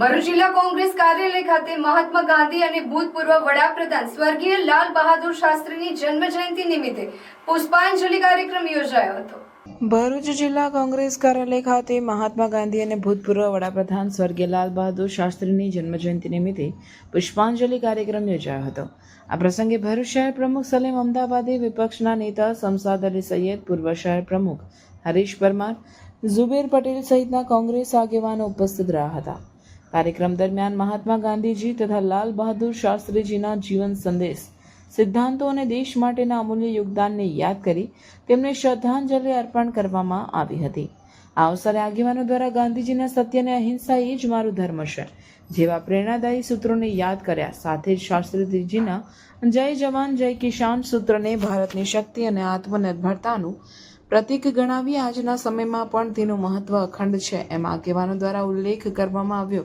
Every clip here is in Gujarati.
ભરૂચ જિલ્લા કોંગ્રેસ કાર્યાલય ખાતે મહાત્મા ગાંધી અને ભૂતપૂર્વ વડાપ્રધાન સ્વર્ગીય લાલ બહાદુર શાસ્ત્રીની જન્મ જયંતિ નિમિત્તે પુષ્પાંજલિ કાર્યક્રમ યોજાયો હતો. ભરૂચ જિલ્લા કોંગ્રેસ કાર્યાલય ખાતે મહાત્મા ગાંધી અને ભૂતપૂર્વ વડાપ્રધાન સ્વર્ગીય લાલ બહાદુર શાસ્ત્રીની જન્મજયંતિ નિમિત્તે પુષ્પાંજલિ કાર્યક્રમ યોજાયો હતો. આ પ્રસંગે ભરૂચ શહેર પ્રમુખ સલીમ અમદાવાદે વિપક્ષના નેતા સમસાદ અલી સૈયદ, પૂર્વ શહેર પ્રમુખ હરીશ પરમાર, ઝુબેર પટેલ સહિતના કોંગ્રેસ આગેવાનો ઉપસ્થિત રહ્યા હતા. કાર્યક્રમ દરમિયાન મહાત્મા ગાંધીજી તથા લાલ બહાદુર શાસ્ત્રીજીના જીવન સંદેશ, સિદ્ધાંતો અને દેશ માટેના અમૂલ્ય યોગદાનને યાદ કરી તેમને શ્રદ્ધાંજલિ અર્પણ કરવામાં આવી હતી. આ અવસરે આગેવાનો દ્વારા ગાંધીજીના સત્ય અને અહિંસા એ જ મારું ધર્મ છે, જેવા પ્રેરણાદાયી સૂત્રોને યાદ કર્યા. સાથે જ શાસ્ત્રીજીના જય જવાન જય કિસાન સૂત્રને ભારતની શક્તિ અને આત્મનિર્ભરતાનું પ્રતીક ગણાવી આજના સમયમાં પણ તેનું મહત્વ અખંડ છે એમ આગેવાનો દ્વારા ઉલ્લેખ કરવામાં આવ્યો.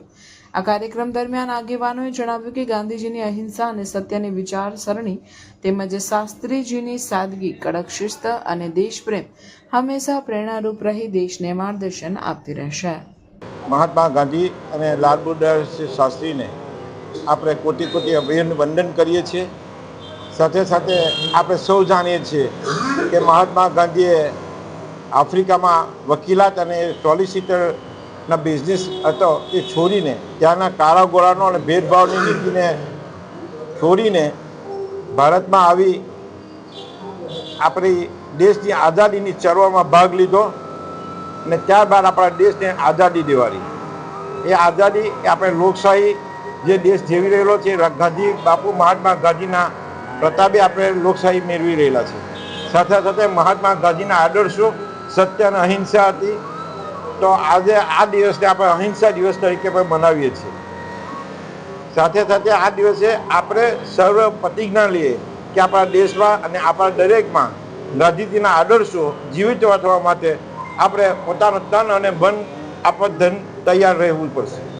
આ કાર્યક્રમ દરમિયાન આગેવાનોએ જણાવ્યું કે ગાંધીજીની અહિંસા અને સત્યની વિચારસરણી તેમજ શાસ્ત્રીજીની સાદગી, કડક શિસ્ત અને દેશપ્રેમ હંમેશા પ્રેરણારૂપ રહી દેશને માર્ગદર્શન આપતી રહેશે. મહાત્મા ગાંધી અને લાલ બહાદુર શાસ્ત્રીને આપણે કોટી કોટી અભિનંદન કરીએ છીએ. સાથે સાથે આપણે સૌ જાણીએ છીએ કે મહાત્મા ગાંધીએ આફ્રિકામાં વકીલાત અને સોલિસિટરના બિઝનેસ હતો એ છોડીને, ત્યાંના કારાગોળાનો અને ભેદભાવની નીતિને છોડીને ભારતમાં આવી આપણી દેશની આઝાદીની ચળવળમાં ભાગ લીધો અને ત્યારબાદ આપણા દેશને આઝાદી દેવાડી. એ આઝાદી આપણે લોકશાહી જે દેશ જેવી રહેલો છે, ગાંધી બાપુ મહાત્મા ગાંધીના પ્રતાપે આપણે લોકશાહી મેળવી રહેલા છે. સાથે સાથે મહાત્મા ગાંધીના આદર્શો સત્ય અને અહિંસા હતી. તો આજે આ દિવસને આપણે અહિંસા દિવસ તરીકે પણ મનાવીએ છીએ. સાથે સાથે આ દિવસે આપણે સર્વ પ્રતિજ્ઞા લઈએ કે આપણા દેશમાં અને આપણા દરેકમાં ગાંધીજીના આદર્શો જીવિત વાંચવા માટે આપણે પોતાનું તન અને મન આપણ ધન તૈયાર રહેવું પડશે.